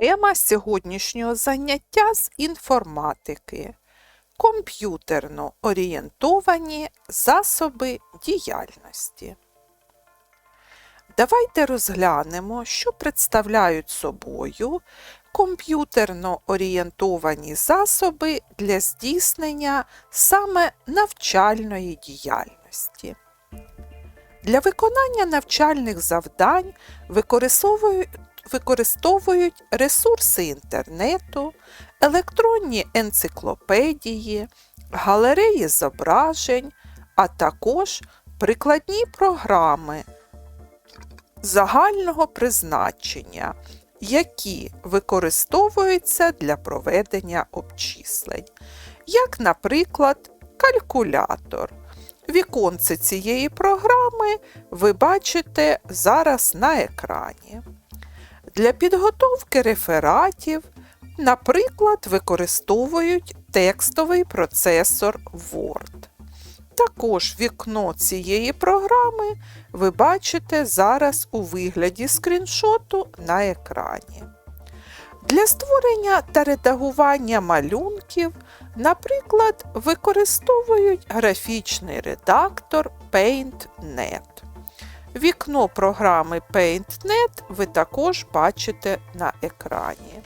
Тема сьогоднішнього заняття з інформатики. Комп'ютерно орієнтовані засоби діяльності. Давайте розглянемо, що представляють собою комп'ютерно орієнтовані засоби для здійснення саме навчальної діяльності. Для виконання навчальних завдань використовують використовують ресурси інтернету, електронні енциклопедії, галереї зображень, а також прикладні програми загального призначення, які використовуються для проведення обчислень, як, наприклад, калькулятор. Віконце цієї програми ви бачите зараз на екрані. Для підготовки рефератів, наприклад, використовують текстовий процесор Word. Також вікно цієї програми ви бачите зараз у вигляді скріншоту на екрані. Для створення та редагування малюнків, наприклад, використовують графічний редактор PaintNet. Вікно програми PaintNet ви також бачите на екрані.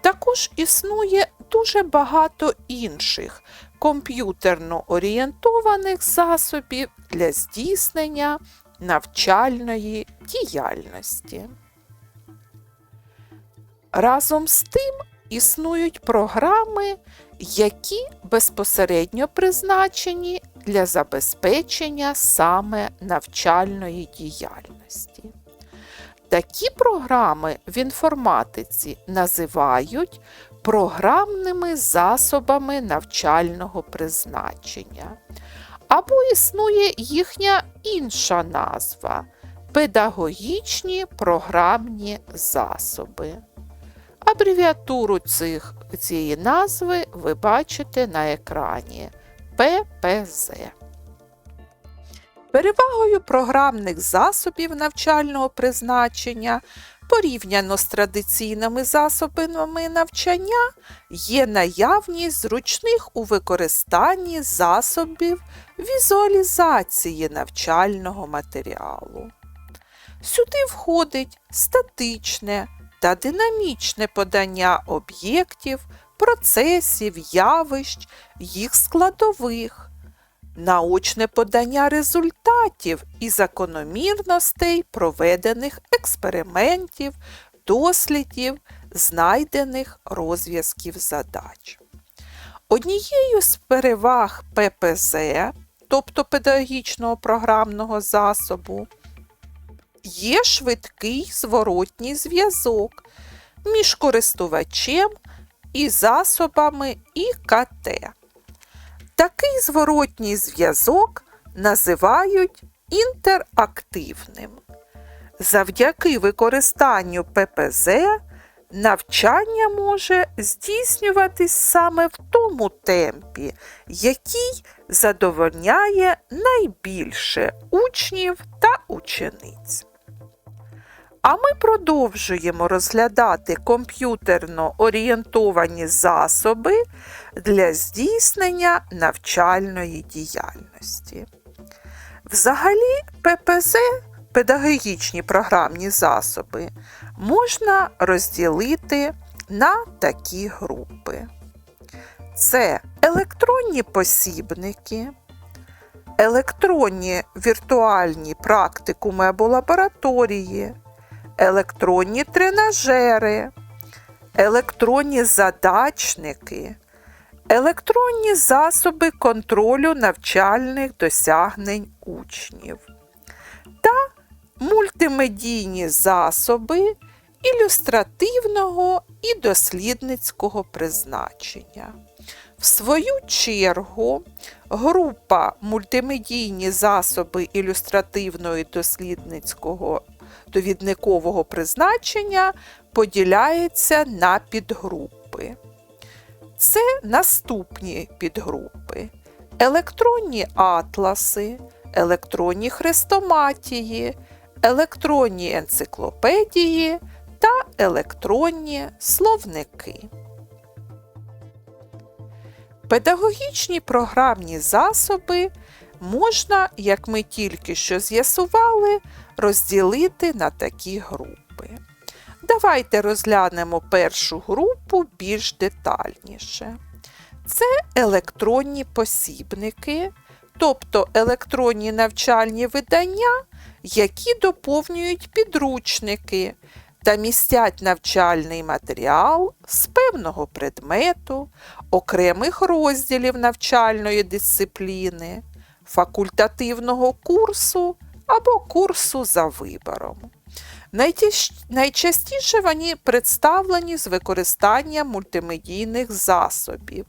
Також існує дуже багато інших комп'ютерно орієнтованих засобів для здійснення навчальної діяльності. Разом з тим існують програми, які безпосередньо призначені для забезпечення саме навчальної діяльності. Такі програми в інформатиці називають програмними засобами навчального призначення. Або існує їхня інша назва педагогічні програмні засоби. Абревіатуру цих, цієї назви ви бачите на екрані ППЗ. Перевагою програмних засобів навчального призначення порівняно з традиційними засобами навчання є наявність зручних у використанні засобів візуалізації навчального матеріалу. Сюди входить статичне та динамічне подання об'єктів, процесів, явищ, їх складових наочне подання результатів і закономірностей проведених експериментів, дослідів, знайдених розв'язків задач. Однією з переваг ППЗ, тобто педагогічного програмного засобу, є швидкий зворотній зв'язок між користувачем і засобами ІКТ. Такий зворотній зв'язок називають інтерактивним. Завдяки використанню ППЗ навчання може здійснюватись саме в тому темпі, який задовольняє найбільше учнів та учениць. А ми продовжуємо розглядати комп'ютерно орієнтовані засоби для здійснення навчальної діяльності. Взагалі, ППЗ, педагогічні програмні засоби, можна розділити на такі групи. Це електронні посібники, електронні віртуальні практикуми або лабораторії електронні тренажери, електронні задачники, електронні засоби контролю навчальних досягнень учнів та мультимедійні засоби ілюстративного і дослідницького призначення. В свою чергу, група мультимедійні засоби ілюстративного і дослідницького довідникового призначення поділяється на підгрупи. Це наступні підгрупи: електронні атласи, електронні хрестоматії, електронні енциклопедії та електронні словники. Педагогічні програмні засоби можна, як ми тільки що з'ясували, розділити на такі групи. Давайте розглянемо першу групу більш детальніше. Це електронні посібники, тобто електронні навчальні видання, які доповнюють підручники та містять навчальний матеріал з певного предмету, окремих розділів навчальної дисципліни, факультативного курсу або курсу за вибором. Найчастіше вони представлені з використанням мультимедійних засобів.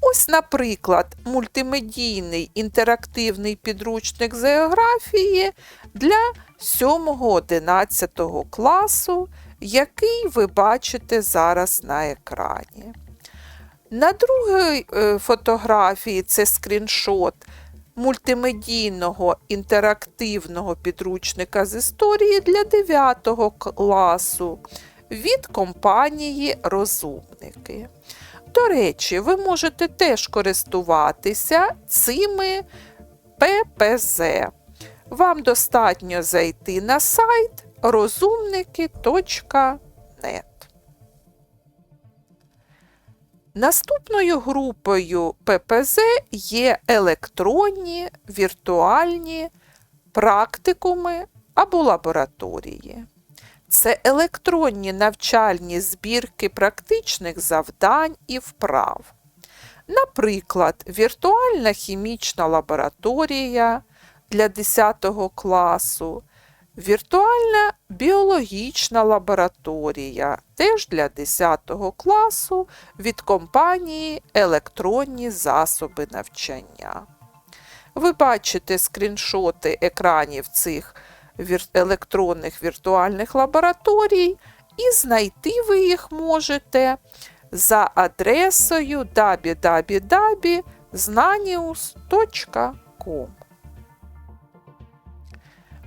Ось, наприклад, мультимедійний інтерактивний підручник з географії для 7-11 класу, який ви бачите зараз на екрані. На другій е, фотографії це скріншот мультимедійного інтерактивного підручника з історії для 9 класу від компанії Розумники. До речі, ви можете теж користуватися цими ППЗ. Вам достатньо зайти на сайт розумники.нет. Наступною групою ППЗ є електронні, віртуальні практикуми або лабораторії. Це електронні навчальні збірки практичних завдань і вправ. Наприклад, віртуальна хімічна лабораторія для 10 класу, віртуальна біологічна лабораторія теж для 10 класу від компанії Електронні засоби навчання. Ви бачите скріншоти екранів цих електронних віртуальних лабораторій, і знайти ви їх можете за адресою www.znanius.com.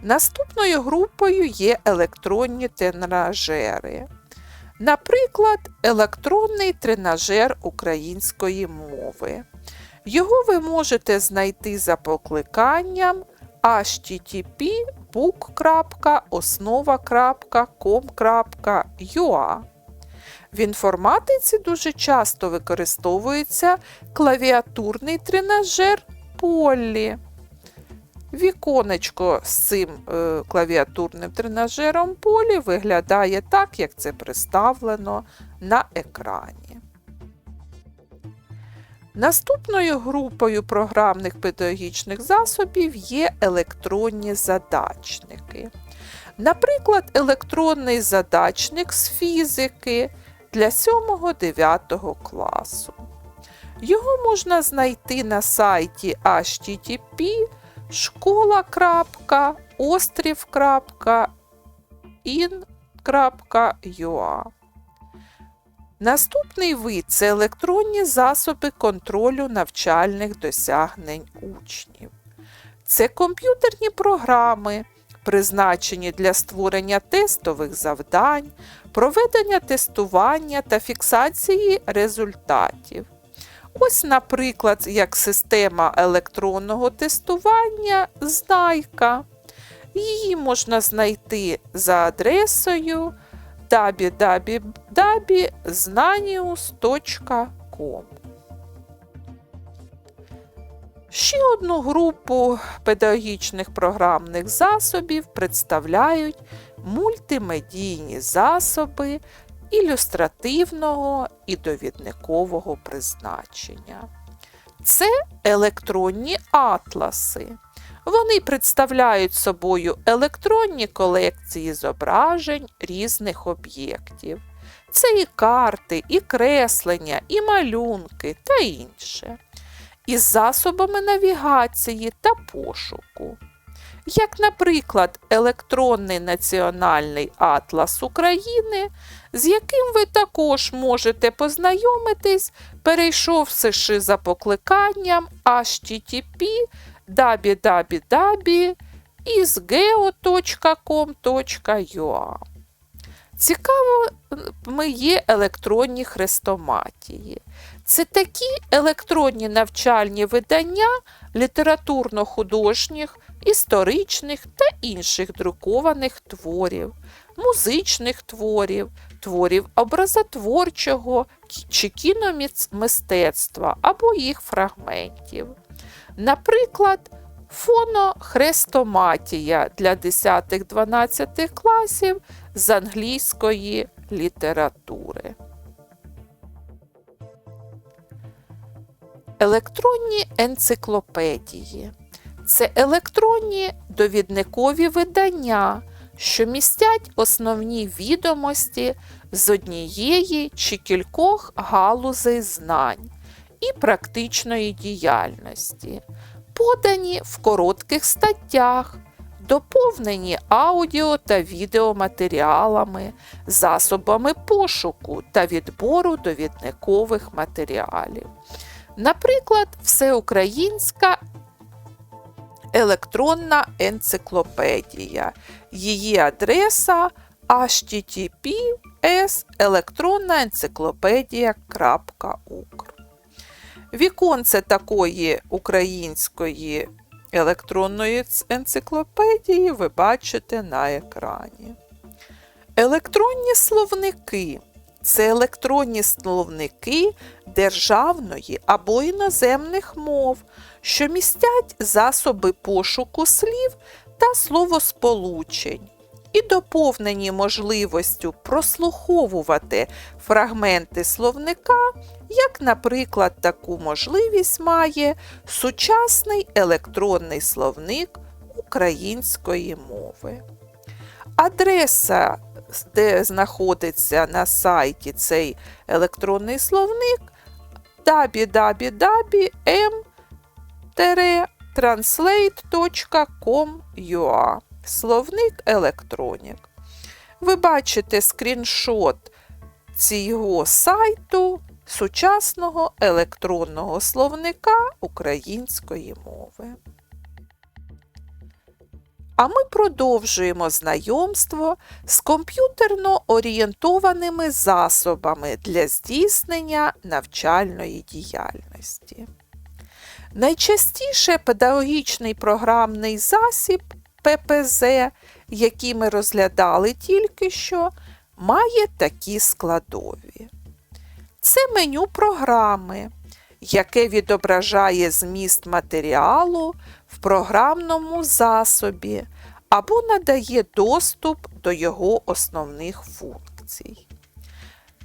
Наступною групою є електронні тренажери. Наприклад, електронний тренажер української мови. Його ви можете знайти за покликанням http book.osnova.com.ua. В інформатиці дуже часто використовується клавіатурний тренажер Поллі. Віконечко з цим е, клавіатурним тренажером полі виглядає так, як це представлено на екрані. Наступною групою програмних педагогічних засобів є електронні задачники. Наприклад, електронний задачник з фізики для 7-9 класу. Його можна знайти на сайті http школа.острів.in.ua. Наступний вид це електронні засоби контролю навчальних досягнень учнів. Це комп'ютерні програми, призначені для створення тестових завдань, проведення тестування та фіксації результатів. Ось, наприклад, як система електронного тестування Знайка. Її можна знайти за адресою www.znanius.com. Ще одну групу педагогічних програмних засобів представляють мультимедійні засоби ілюстративного і довідникового призначення. Це електронні атласи. Вони представляють собою електронні колекції зображень різних об'єктів. Це і карти, і креслення, і малюнки та інше. Із засобами навігації та пошуку. Як, наприклад, електронний національний атлас України, з яким ви також можете познайомитись, перейшовши за покликанням http www.isgeo.com.ua. Цікавими є електронні хрестоматії. Це такі електронні навчальні видання літературно-художніх, історичних та інших друкованих творів, музичних творів, творів образотворчого чи кіномистецтва або їх фрагментів. Наприклад, фонохрестоматія для 10-12 класів з англійської літератури. Електронні енциклопедії це електронні довідникові видання, що містять основні відомості з однієї чи кількох галузей знань і практичної діяльності, подані в коротких статтях, доповнені аудіо та відеоматеріалами, засобами пошуку та відбору довідникових матеріалів. Наприклад, всеукраїнська електронна енциклопедія. Її адреса https електронна енциклопедія.укр. Віконце такої української електронної енциклопедії ви бачите на екрані. Електронні словники це електронні словники державної або іноземних мов, що містять засоби пошуку слів та словосполучень, і доповнені можливістю прослуховувати фрагменти словника, як, наприклад, таку можливість має сучасний електронний словник української мови. Адреса, де знаходиться на сайті цей електронний словник www.m-translate.com.ua Словник електронік. Ви бачите скріншот цього сайту сучасного електронного словника української мови. А ми продовжуємо знайомство з комп'ютерно орієнтованими засобами для здійснення навчальної діяльності. Найчастіше педагогічний програмний засіб ППЗ, який ми розглядали тільки що, має такі складові. Це меню програми, яке відображає зміст матеріалу в програмному засобі або надає доступ до його основних функцій.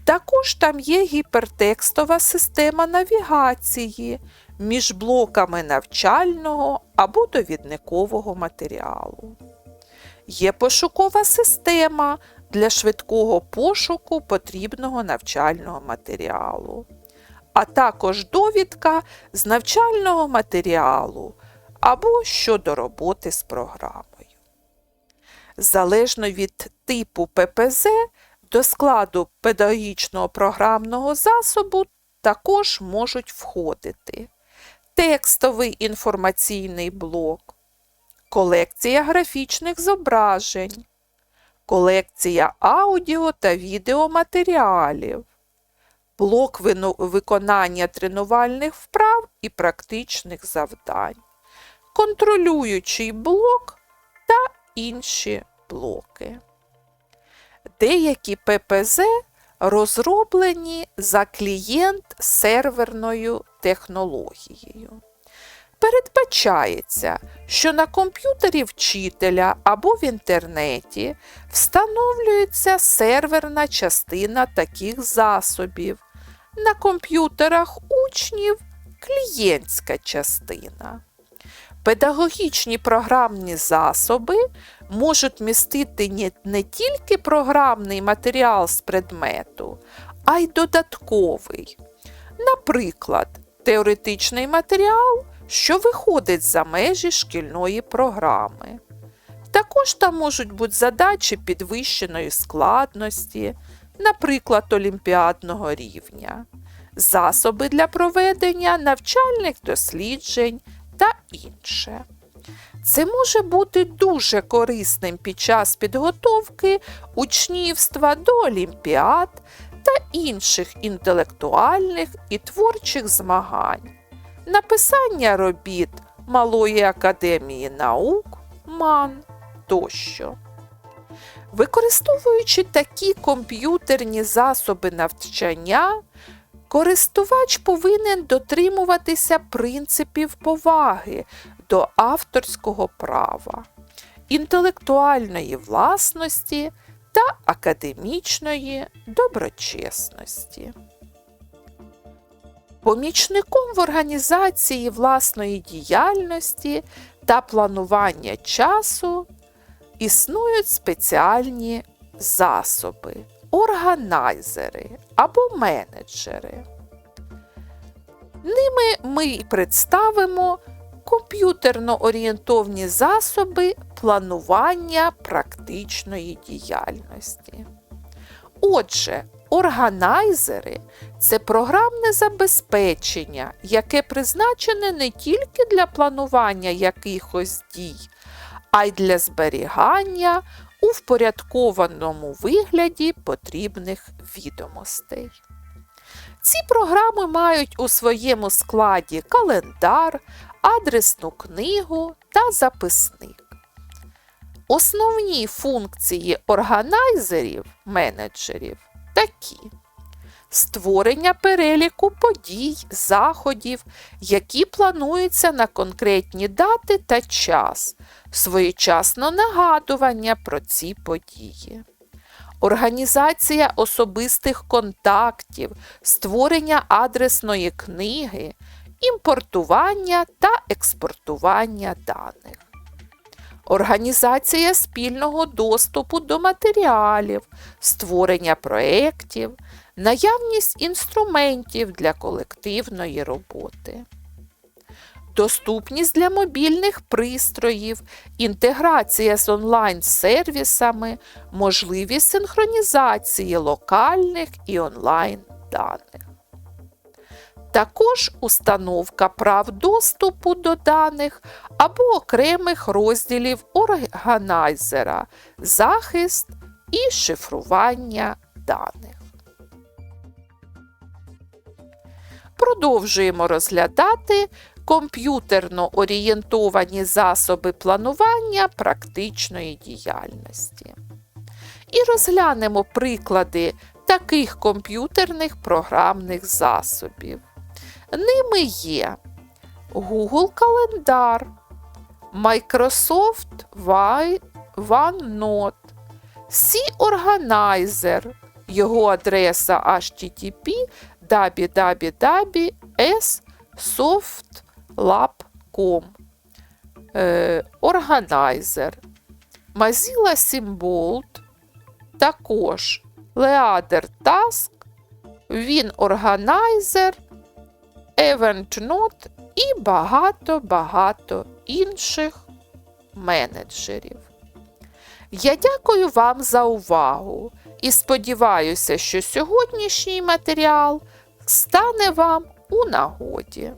Також там є гіпертекстова система навігації між блоками навчального або довідникового матеріалу. Є пошукова система для швидкого пошуку потрібного навчального матеріалу, а також довідка з навчального матеріалу або щодо роботи з програмою. Залежно від типу ППЗ, до складу педагогічного програмного засобу також можуть входити текстовий інформаційний блок, колекція графічних зображень, колекція аудіо та відеоматеріалів, блок виконання тренувальних вправ і практичних завдань, контролюючий блок та інші блоки. Деякі ППЗ розроблені за клієнт-серверною технологією. Передбачається, що на комп'ютері вчителя або в інтернеті встановлюється серверна частина таких засобів, на комп'ютерах учнів клієнтська частина. Педагогічні програмні засоби можуть містити не, тільки програмний матеріал з предмету, а й додатковий. Наприклад, теоретичний матеріал, що виходить за межі шкільної програми. Також там можуть бути задачі підвищеної складності, наприклад, олімпіадного рівня, засоби для проведення навчальних досліджень та інше. Це може бути дуже корисним під час підготовки учнівства до олімпіад та інших інтелектуальних і творчих змагань, написання робіт Малої академії наук, МАН тощо. Використовуючи такі комп'ютерні засоби навчання, користувач повинен дотримуватися принципів поваги до авторського права, інтелектуальної власності та академічної доброчесності. Помічником в організації власної діяльності та планування часу існують спеціальні засоби, органайзери або менеджери. Ними ми й представимо комп'ютерно орієнтовні засоби планування практичної діяльності. Отже, органайзери це програмне забезпечення, яке призначене не тільки для планування якихось дій, а й для зберігання у впорядкованому вигляді потрібних відомостей. Ці програми мають у своєму складі календар, адресну книгу та записник. Основні функції органайзерів менеджерів такі: створення переліку подій, заходів, які плануються на конкретні дати та час, своєчасно нагадування про ці події. Організація особистих контактів, створення адресної книги, імпортування та експортування даних. Організація спільного доступу до матеріалів, створення проєктів, наявність інструментів для колективної роботи. Доступність для мобільних пристроїв, інтеграція з онлайн-сервісами, можливість синхронізації локальних і онлайн даних. Також установка прав доступу до даних або окремих розділів органайзера, захист і шифрування даних. Продовжуємо розглядати комп'ютерно орієнтовані засоби планування практичної діяльності. І розглянемо приклади таких комп'ютерних програмних засобів. Ними є Google Календар, Microsoft OneNote, C-Organizer, його адреса http www.soft.lab.com е, Organizer, Mozilla Symbolt, також Leader Task, Win Organizer, EventNote і багато-багато інших менеджерів. Я дякую вам за увагу і сподіваюся, що сьогоднішній матеріал стане вам у нагоді.